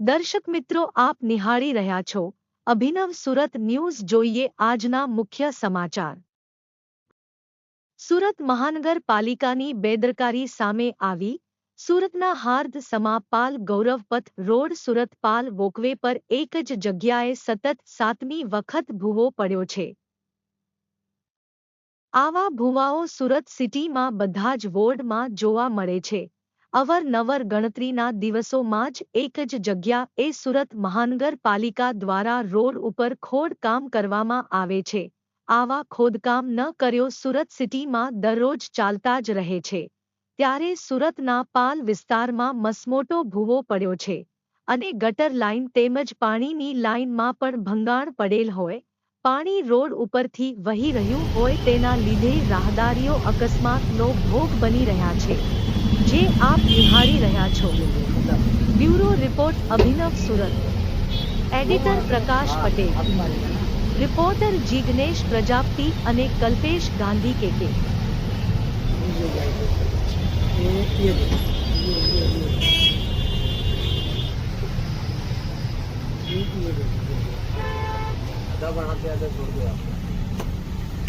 દર્શક મિત્રો, આપ નિહાળી રહ્યા છો અભિનવ સુરત ન્યૂઝ. જોઈએ આજના મુખ્ય સમાચાર. સુરત મહાનગરપાલિકાની બેદરકારી સામે આવી. સુરતના હાર્દ સમાપાલ ગૌરવપથ રોડ સુરતપાલ વોકવે પર એક જ જગ્યાએ સતત સાતમી વખત ભૂવો પડ્યો છે. આવા ભૂવાઓ સુરત સિટીમાં બધા જ વોર્ડમાં જોવા મળે છે. અવરનવર ગણતરીના દિવસોમાં જ એક જ જગ્યા એ સુરત મહાનગરપાલિકા દ્વારા રોડ ઉપર ખોદકામ કરવામાં આવે છે. આવા ખોદકામ ન કર્યો સુરત સિટીમાં દરરોજ ચાલતા જ રહે છે. ત્યારે સુરતના પાલ વિસ્તારમાં મસમોટો ભૂવો પડ્યો છે અને ગટર લાઇન તેમજ પાણીની લાઇનમાં પણ ભંગાણ પડેલ હોય. પાણી રોડ ઉપરથી વહી રહ્યું હોય તેના લીધે રાહદારીઓ અકસ્માતનો ભોગ બની રહ્યા છે. જે આપ નિહાળી રહ્યા છો bureau report Abhinav Surat editor Prakash Patel reporter Jignesh Prajapati અને કલ્પેશ ગાંધી કેકે आधा बनाते आधा छोड़ दो आप